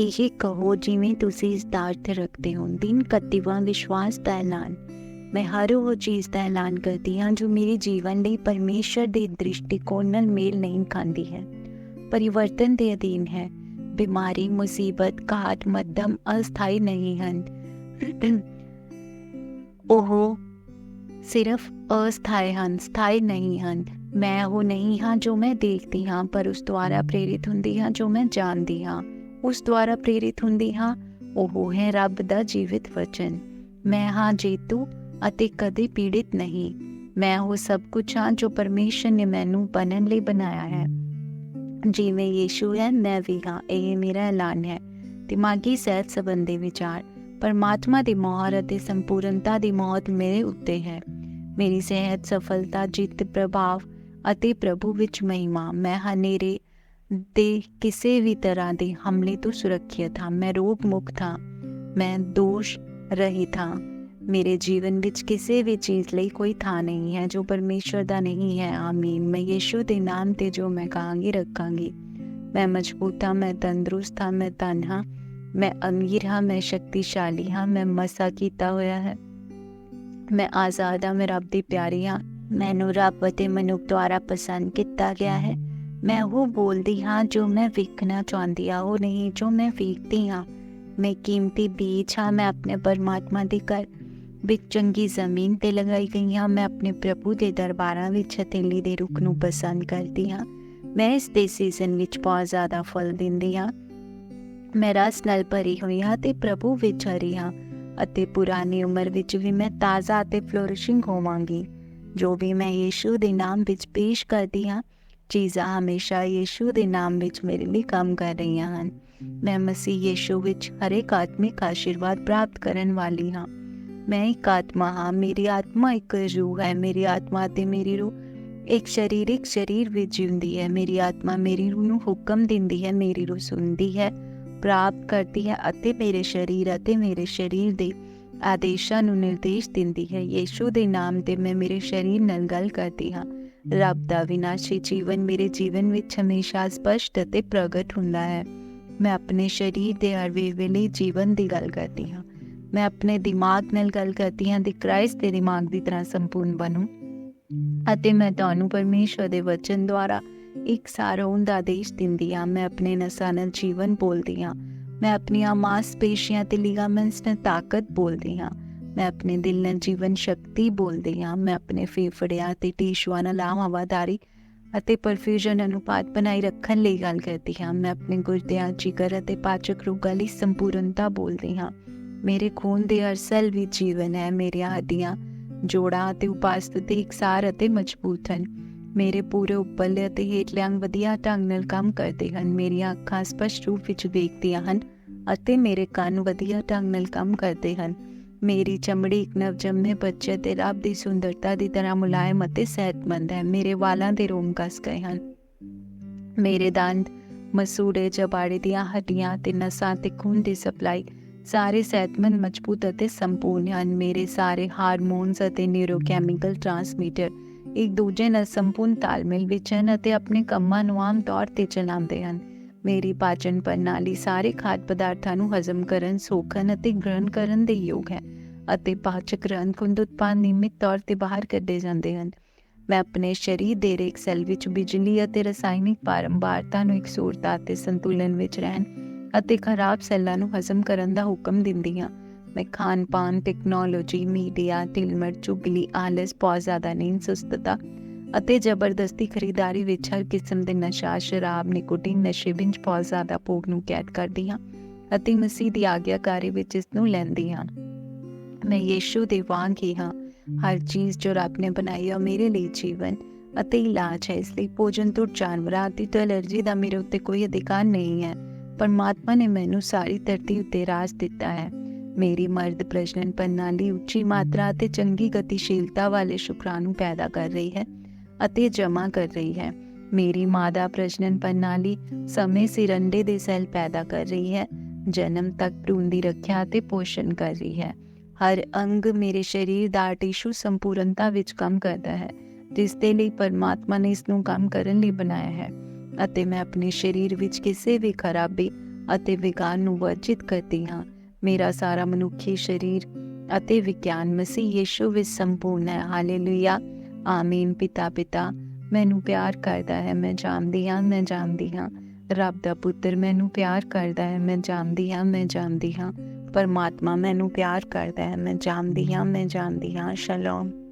ਇਹ ਕਹੋ ਜਿਵੇਂ ਤੁਸੀਂ ਇਸ ਦਾ ਅਰਥ ਰੱਖਦੇ ਹੋ, ਦਿਨ ਕਤਿਵਾ ਵਿਸ਼ਵਾਸ ਦਾ ਐਲਾਨ। ਮੈਂ ਹਰ ਉਹ ਚੀਜ਼ ਦਾ ਐਲਾਨ ਕਰਦੀ ਹਾਂ ਜੋ ਮੇਰੇ ਜੀਵਨ ਲਈ ਪਰਮੇਸ਼ਰ ਦੇ ਦ੍ਰਿਸ਼ਟੀਕੋਣ ਨਾਲ ਮੇਲ ਨਹੀਂ ਖਾਂਦੀ ਹੈ। ਪਰਿਵਰਤਨ ਦੇ ਅਧੀਨ ਹੈ। ਬਿਮਾਰੀ, ਮੁਸੀਬਤ, ਘਾਟ, ਮੱਧਮ, ਅਸਥਾਈ ਨਹੀਂ ਹਨ। ਉਹ ਸਿਰਫ ਅਸਥਾਈ ਹਨ, ਸਥਾਈ ਨਹੀਂ ਹਨ। ਮੈਂ ਉਹ ਨਹੀਂ ਹਾਂ ਜੋ ਮੈਂ ਦੇਖਦੀ ਹਾਂ, ਪਰ ਉਸ ਦੁਆਰਾ ਪ੍ਰੇਰਿਤ ਹੁੰਦੀ ਹਾਂ ਜੋ ਮੈਂ ਜਾਣਦੀ ਹਾਂ। ਉਸ ਦੁਆਰਾ ਪ੍ਰੇਰਿਤ ਹੁੰਦੀ ਹਾਂ। ਉਹ ਹੈ ਰੱਬ ਦਾ ਜੀਵਿਤ ਵਚਨ। ਮੈਂ ਹਾਂ ਜੇਤੂ ਅਤੇ ਕਦੇ ਪੀੜਿਤ ਨਹੀਂ। ਮੈਂ ਉਹ ਸਭ ਕੁਝ ਹਾਂ ਜੋ ਪਰਮੇਸ਼ਰ ਨੇ ਮੈਨੂੰ ਬਣਨ ਲਈ ਬਣਾਇਆ ਹੈ। ਜਿਵੇਂ ਯੀਸ਼ੂ ਹੈ, ਮੈਂ ਵੀ ਹਾਂ, ਇਹ ਮੇਰਾ ਐਲਾਨ ਹੈ। ਦਿਮਾਗੀ ਸਿਹਤ ਸੰਬੰਧੀ ਵਿਚਾਰ। ਪਰਮਾਤਮਾ ਦੀ ਮੋਹਰ ਅਤੇ ਸੰਪੂਰਨਤਾ ਦੀ ਮੌਤ ਮੇਰੇ ਉੱਤੇ ਹੈ। ਮੇਰੀ ਸਿਹਤ, ਸਫਲਤਾ, ਜਿੱਤ, ਪ੍ਰਭਾਵ ਅਤੇ ਪ੍ਰਭੂ ਵਿੱਚ ਮਹਿਮਾ। ਮੈਂ ਹਨੇਰੇ ਦੇ ਕਿਸੇ ਵੀ ਤਰ੍ਹਾਂ ਦੇ ਹਮਲੇ ਤੋਂ ਸੁਰੱਖਿਅਤ ਹਾਂ। ਮੈਂ ਰੋਗ ਮੁਕਤ ਹਾਂ। ਮੈਂ ਦੋਸ਼ ਰਹਿਤ ਹਾਂ। ਮੇਰੇ ਜੀਵਨ ਵਿੱਚ ਕਿਸੇ ਵੀ ਚੀਜ਼ ਲਈ ਕੋਈ ਥਾਂ ਨਹੀਂ ਹੈ ਜੋ ਪਰਮੇਸ਼ਰ ਦਾ ਨਹੀਂ ਹੈ। ਆਮੀਨ। ਮੈਂ ਯੀਸ਼ੂ ਦੇ ਨਾਮ ਤੇ ਜੋ ਮੈਂ ਕਹਾਂਗੀ, ਰੱਖਾਂਗੀ। ਮੈਂ ਮਜ਼ਬੂਤ ਹਾਂ, ਮੈਂ ਤੰਦਰੁਸਤ ਹਾਂ, ਮੈਂ ਤਨ ਹਾਂ। ਮੈਂ ਅਮੀਰ ਹਾਂ, ਮੈਂ ਸ਼ਕਤੀਸ਼ਾਲੀ ਹਾਂ। ਮੈਂ ਮਸਾ ਕੀਤਾ ਹੋਇਆ ਹੈ। ਮੈਂ ਆਜ਼ਾਦ ਹਾਂ, ਮੈਂ ਰੱਬ ਦੀ ਪਿਆਰੀ ਹਾਂ। ਮੈਨੂੰ ਰੱਬ ਅਤੇ ਮਨੁੱਖ ਦੁਆਰਾ ਪਸੰਦ ਕੀਤਾ ਗਿਆ ਹੈ। ਮੈਂ ਉਹ ਬੋਲਦੀ ਹਾਂ ਜੋ ਮੈਂ ਵੇਖਣਾ ਚਾਹੁੰਦੀ ਹਾਂ, ਉਹ ਨਹੀਂ ਜੋ ਮੈਂ ਵੇਖਦੀ ਹਾਂ। ਮੈਂ ਕੀਮਤੀ ਬੀਜ ਹਾਂ, ਮੈਂ ਆਪਣੇ ਪਰਮਾਤਮਾ ਦੇ ਘਰ ਵਿੱਚ ਚੰਗੀ ਜ਼ਮੀਨ ਤੇ ਲਗਾਈ ਗਈ ਹਾਂ, ਮੈਂ ਆਪਣੇ ਪ੍ਰਭੂ ਦੇ ਦਰਬਾਰਾਂ ਵਿੱਚ ਹਥੇਲੀ ਦੇ ਰੁੱਖ ਨੂੰ ਪਸੰਦ ਕਰਦੀ ਹਾਂ। ਮੈਂ ਇਸ ਦੇ ਸੀਜ਼ਨ ਵਿੱਚ ਬਹੁਤ ਜ਼ਿਆਦਾ ਫਲ ਦਿੰਦੀ ਹਾਂ। ਮੈਂ ਰਸ ਨਾਲ ਭਰੀ ਹੋਈ ਹਾਂ ਤੇ ਪ੍ਰਭੂ ਵਿੱਚ ਹਰੀ ਹਾਂ ਅਤੇ ਪੁਰਾਣੀ ਉਮਰ ਵਿੱਚ ਵੀ ਮੈਂ ਤਾਜ਼ਾ ਅਤੇ ਫਲੋਰਿਸ਼ਿੰਗ ਹੋਵਾਂਗੀ। ਜੋ ਵੀ ਮੈਂ ਯੀਸ਼ੂ ਦੇ ਨਾਮ ਵਿੱਚ ਪੇਸ਼ ਕਰਦੀ ਹਾਂ ਚੀਜ਼ਾਂ ਹਮੇਸ਼ਾ ਯੀਸ਼ੂ ਦੇ ਨਾਮ ਵਿੱਚ ਮੇਰੇ ਲਈ ਕੰਮ ਕਰ ਰਹੀਆਂ ਹਨ। ਮੈਂ ਮਸੀਹ ਯੀਸ਼ੂ ਵਿੱਚ ਹਰੇਕ ਆਤਮਿਕ ਆਸ਼ੀਰਵਾਦ ਪ੍ਰਾਪਤ ਕਰਨ ਵਾਲੀ ਹਾਂ। ਮੈਂ ਇੱਕ ਆਤਮਾ ਹਾਂ, ਮੇਰੀ ਆਤਮਾ ਇੱਕ ਰੂਹ ਹੈ, ਮੇਰੀ ਆਤਮਾ ਤੇ ਮੇਰੀ ਰੂਹ ਇੱਕ ਸਰੀਰਿਕ ਸਰੀਰ ਵਿੱਚ ਜਿਉਂਦੀ ਹੈ। ਮੇਰੀ ਆਤਮਾ ਮੇਰੀ ਰੂਹ ਨੂੰ ਹੁਕਮ ਦਿੰਦੀ ਹੈ, ਮੇਰੀ ਰੂਹ ਸੁਣਦੀ ਹੈ, ਪ੍ਰਾਪਤ ਕਰਦੀ ਹੈ ਅਤੇ ਮੇਰੇ ਸਰੀਰ ਅਤੇ ਮੇਰੇ ਸਰੀਰ ਦੇ ਆਦੇਸ਼ਾਂ ਨੂੰ ਨਿਰਦੇਸ਼ ਦਿੰਦੀ ਹੈ। ਯੀਸ਼ੂ ਦੇ ਨਾਮ ਤੇ ਮੈਂ ਮੇਰੇ ਸਰੀਰ ਨਾਲ ਗੱਲ ਕਰਦੀ ਹਾਂ। ਰੱਬ ਦਾ ਵਿਨਾਸ਼ੀ ਜੀਵਨ ਮੇਰੇ ਜੀਵਨ ਵਿੱਚ ਹਮੇਸ਼ਾ ਸਪਸ਼ਟ ਅਤੇ ਪ੍ਰਗਟ ਹੁੰਦਾ ਹੈ। ਮੈਂ ਆਪਣੇ ਸਰੀਰ ਦੇ ਹਰ ਵੇਲੇ ਜੀਵਨ ਦੀ ਗੱਲ ਕਰਦੀ ਹਾਂ। ਮੈਂ ਆਪਣੇ ਦਿਮਾਗ ਨਾਲ ਗੱਲ ਕਰਦੀ ਹਾਂ ਕਿ ਕ੍ਰਾਈਸਟ ਦੇ ਦਿਮਾਗ ਦੀ ਤਰ੍ਹਾਂ ਸੰਪੂਰਨ ਬਣੂ। ਅਤੇ ਮੈਂ ਤੁਹਾਨੂੰ ਪਰਮੇਸ਼ਵਰ ਦੇ ਵਚਨ ਦੁਆਰਾ ਇੱਕ ਸਾਰੋਂ ਦਾ ਆਦੇਸ਼ ਦਿੰਦੀ ਹਾਂ। ਮੈਂ ਆਪਣੇ ਨਸਾਂ ਨਾਲ ਜੀਵਨ ਬੋਲਦੀ ਹਾਂ। ਮੈਂ ਆਪਣੀਆਂ ਮਾਸਪੇਸ਼ੀਆਂ ਤੇ ਲਿਗਾਮੈਂਟਸ ਨਾਲ ਤਾਕਤ ਬੋਲਦੀ ਹਾਂ। ਮੈਂ ਆਪਣੇ ਦਿਲ ਨਾਲ ਜੀਵਨ ਸ਼ਕਤੀ ਬੋਲਦੀ ਹਾਂ। ਮੈਂ ਆਪਣੇ ਫੇਫੜਿਆਂ ਤੇ ਟਿਸ਼ੂਆਂ ਨਾਲ ਆਮ ਹਵਾਦਾਰੀ ਅਤੇ ਪਰਫਿਊਜ਼ਨ ਅਨੁਪਾਤ ਬਣਾਈ ਰੱਖਣ ਲਈ ਗੱਲ ਕਰਦੀ ਹਾਂ। ਮੈਂ ਆਪਣੇ ਗੁਰਦਿਆਂ, ਜਿਗਰ ਅਤੇ ਪਾਚਕ ਰੋਗਾਂ ਲਈ ਸੰਪੂਰਨਤਾ ਬੋਲਦੀ ਹਾਂ। ਮੇਰੇ ਖੂਨ ਦੇ ਹਰ ਸੈੱਲ ਵਿੱਚ ਜੀਵਨ ਹੈ। ਮੇਰੀਆਂ ਹੱਡੀਆਂ ਜੋੜਾਂ ਅਤੇ ਉਪਸਥਿਤੀ ਇਕਸਾਰ ਅਤੇ ਮਜ਼ਬੂਤ ਹਨ। ਮੇਰੇ ਪੂਰੇ ਉੱਪਰਲੇ ਅਤੇ ਹੇਠਲੇ ਅੰਗ ਵਧੀਆ ਢੰਗ ਨਾਲ ਕੰਮ ਕਰਦੇ ਹਨ। ਮੇਰੀਆਂ ਅੱਖਾਂ ਸਪਸ਼ਟ ਰੂਪ ਵਿੱਚ ਵੇਖਦੀਆਂ ਹਨ ਅਤੇ ਮੇਰੇ ਕੰਨ ਵਧੀਆ ਢੰਗ ਨਾਲ ਕੰਮ ਕਰਦੇ ਹਨ। ਮੇਰੀ ਚਮੜੀ ਇੱਕ ਨਵਜੰਮੇ ਬੱਚੇ ਤੇ ਰੱਬ ਦੀ ਸੁੰਦਰਤਾ ਦੀ ਤਰ੍ਹਾਂ ਮੁਲਾਇਮ ਅਤੇ ਸਿਹਤਮੰਦ ਹੈ। ਮੇਰੇ ਵਾਲਾਂ ਦੇ ਰੋਮ ਕਸ ਗਏ ਹਨ। ਮੇਰੇ ਦੰਦ, ਮਸੂੜੇ, ਜਬਾੜੇ ਦੀਆਂ ਹੱਡੀਆਂ ਤੇ ਨਸਾਂ ਤੇ ਖੂਨ ਦੀ ਸਪਲਾਈ ਸਾਰੇ ਸਿਹਤਮੰਦ, ਮਜ਼ਬੂਤ ਅਤੇ ਸੰਪੂਰਨ ਹਨ। ਮੇਰੇ ਸਾਰੇ ਹਾਰਮੋਨਸ ਅਤੇ ਨਿਊਰੋਕੈਮੀਕਲ ਟਰਾਂਸਮਿਟਰ ਇੱਕ ਦੂਜੇ ਨਾਲ ਸੰਪੂਰਨ ਤਾਲਮੇਲ ਵਿੱਚ ਹਨ ਅਤੇ ਆਪਣੇ ਕੰਮਾਂ ਨੂੰ ਆਮ ਤੌਰ ਤੇ ਚਲਾਉਂਦੇ ਹਨ। ਮੇਰੀ ਪਾਚਨ ਪ੍ਰਣਾਲੀ ਸਾਰੇ ਖਾਦ ਪਦਾਰਥਾਂ ਨੂੰ ਹਜ਼ਮ ਕਰਨ, ਸੋਖਣ ਅਤੇ ਗ੍ਰਹਿਣ ਕਰਨ ਦੇ ਯੋਗ ਹੈ ਅਤੇ ਪਾਚਕ ਰੰਗ ਕੁੰਦ ਉਤਪਾਦ ਨਿਯਮਿਤ ਤੌਰ ਤੇ ਬਾਹਰ ਕੱਢੇ ਜਾਂਦੇ ਹਨ। ਮੈਂ ਆਪਣੇ ਸਰੀਰ ਦੇ ਰੇਕ ਸੈੱਲ ਵਿੱਚ ਬਿਜਲੀ ਅਤੇ ਰਸਾਇਣਿਕ ਬਾਰੰਬਾਰਤਾ ਨੂੰ ਇਕਸੁਰਤਾ ਅਤੇ ਸੰਤੁਲਨ ਵਿੱਚ ਰਹਿਣ ਅਤੇ ਖਰਾਬ ਸੈੱਲਾਂ ਨੂੰ ਹਜ਼ਮ ਕਰਨ ਦਾ ਹੁਕਮ ਦਿੰਦੀ ਹਾਂ। ਮੈਂ ਖਾਣ ਪਾਨ ਟੈਕਨੋਲੋਜੀ ਮੀਡੀਆ ਤਿਲਮਰ ਚੁਗਲੀ ਆਲਸ, ਬਹੁਤ ਜ਼ਿਆਦਾ ਨੀਂਦ, ਸੁਸਤਤਾ ਅਤੇ ਜ਼ਬਰਦਸਤੀ ਖਰੀਦਦਾਰੀ ਵਿੱਚ ਹਰ ਕਿਸਮ ਦੇ ਨਸ਼ਾ, ਸ਼ਰਾਬ, ਨਿਕੋਟਿਨ, ਨਸ਼ੇ ਵਿੱਚ ਬਹੁਤ ਜ਼ਿਆਦਾ ਭੋਗ ਨੂੰ ਕੈਦ ਕਰਦੀ ਹਾਂ ਅਤੇ ਮਸੀਹ ਦੀ ਆਗਿਆਕਾਰੀ ਵਿੱਚ ਇਸ ਨੂੰ ਲੈਂਦੀ ਹਾਂ ਮੈਂ ਯੀਸ਼ੂ ਦੇ ਵਾਂਗ ਹੀ ਹਾਂ, ਹਰ ਚੀਜ਼ ਜੋ ਰੱਬ ਨੇ ਬਣਾਈ ਹੈ ਮੇਰੇ ਲਈ ਜੀਵਨ ਅਤੇ ਇਲਾਜ ਹੈ। ਇਸ ਲਈ ਭੋਜਨ ਤੋਂ ਜਾਨਵਰਾਂ ਦੀ ਤੋਂ ਐਲਰਜੀ ਦਾ ਮੇਰੇ ਉੱਤੇ ਕੋਈ ਅਧਿਕਾਰ ਨਹੀਂ ਹੈ। ਪਰਮਾਤਮਾ ਨੇ ਮੈਨੂੰ ਸਾਰੀ ਧਰਤੀ ਉੱਤੇ ਰਾਜ ਦਿੱਤਾ ਹੈ। ਮੇਰੀ ਮਰਦ ਪ੍ਰਜਨਨ ਪ੍ਰਣਾਲੀ ਉੱਚੀ ਮਾਤਰਾ ਅਤੇ ਚੰਗੀ ਗਤੀਸ਼ੀਲਤਾ ਵਾਲੇ ਸ਼ੁਕਰਾਣੂ ਪੈਦਾ ਕਰ ਰਹੀ ਹੈ। ਅਤੇ ਜਮ੍ਹਾਂ ਕਰ ਰਹੀ ਹੈ। ਮੇਰੀ ਮਾਦਾ ਪ੍ਰਜਨਨ ਪ੍ਰਣਾਲੀ ਸਮੇਂ ਸਿਰ ਅੰਡੇ ਦੇ ਸੈੱਲ ਪੈਦਾ ਕਰ ਰਹੀ ਹੈ। ਜਨਮ ਤੱਕ ਭਰੂਣ ਦੀ ਰੱਖਿਆ ਅਤੇ ਪੋਸ਼ਣ ਕਰ ਰਹੀ ਹੈ। ਹਰ ਅੰਗ ਮੇਰੇ ਸਰੀਰ ਦਾ ਟਿਸ਼ੂ ਸੰਪੂਰਨਤਾ ਵਿੱਚ ਕੰਮ ਕਰਦਾ ਹੈ, ਜਿਸ ਦੇ ਲਈ ਪਰਮਾਤਮਾ ਨੇ ਇਸ ਨੂੰ ਕੰਮ ਕਰਨ ਲਈ ਬਣਾਇਆ ਹੈ ਅਤੇ ਮੈਂ ਆਪਣੇ ਸਰੀਰ ਵਿੱਚ ਕਿਸੇ ਵੀ ਖਰਾਬੀ ਅਤੇ ਵਿਕਾਰ ਨੂੰ ਵਰਜਿਤ ਕਰਦੀ ਹਾਂ। ਮੇਰਾ ਸਾਰਾ ਮਨੁੱਖੀ ਸਰੀਰ ਅਤੇ ਵਿਗਿਆਨ ਮਸੀਹ ਯੀਸ਼ੂ ਵਿੱਚ ਸੰਪੂਰਨ ਹੈ। ਹਾਲੇਲੂਇਆ ਆਮੀਨ ਪਿਤਾ ਪਿਤਾ ਮੈਨੂੰ ਪਿਆਰ ਕਰਦਾ ਹੈ, ਮੈਂ ਜਾਣਦੀ ਹਾਂ, ਮੈਂ ਜਾਣਦੀ ਹਾਂ। ਰੱਬ ਦਾ ਪੁੱਤਰ ਮੈਨੂੰ ਪਿਆਰ ਕਰਦਾ ਹੈ, ਮੈਂ ਜਾਣਦੀ ਹਾਂ, ਮੈਂ ਜਾਣਦੀ ਹਾਂ। ਪਰਮਾਤਮਾ ਮੈਨੂੰ ਪਿਆਰ ਕਰਦਾ ਹੈ, ਮੈਂ ਜਾਣਦੀ ਹਾਂ, ਮੈਂ ਜਾਣਦੀ ਹਾਂ। ਸ਼ਲੋਮ।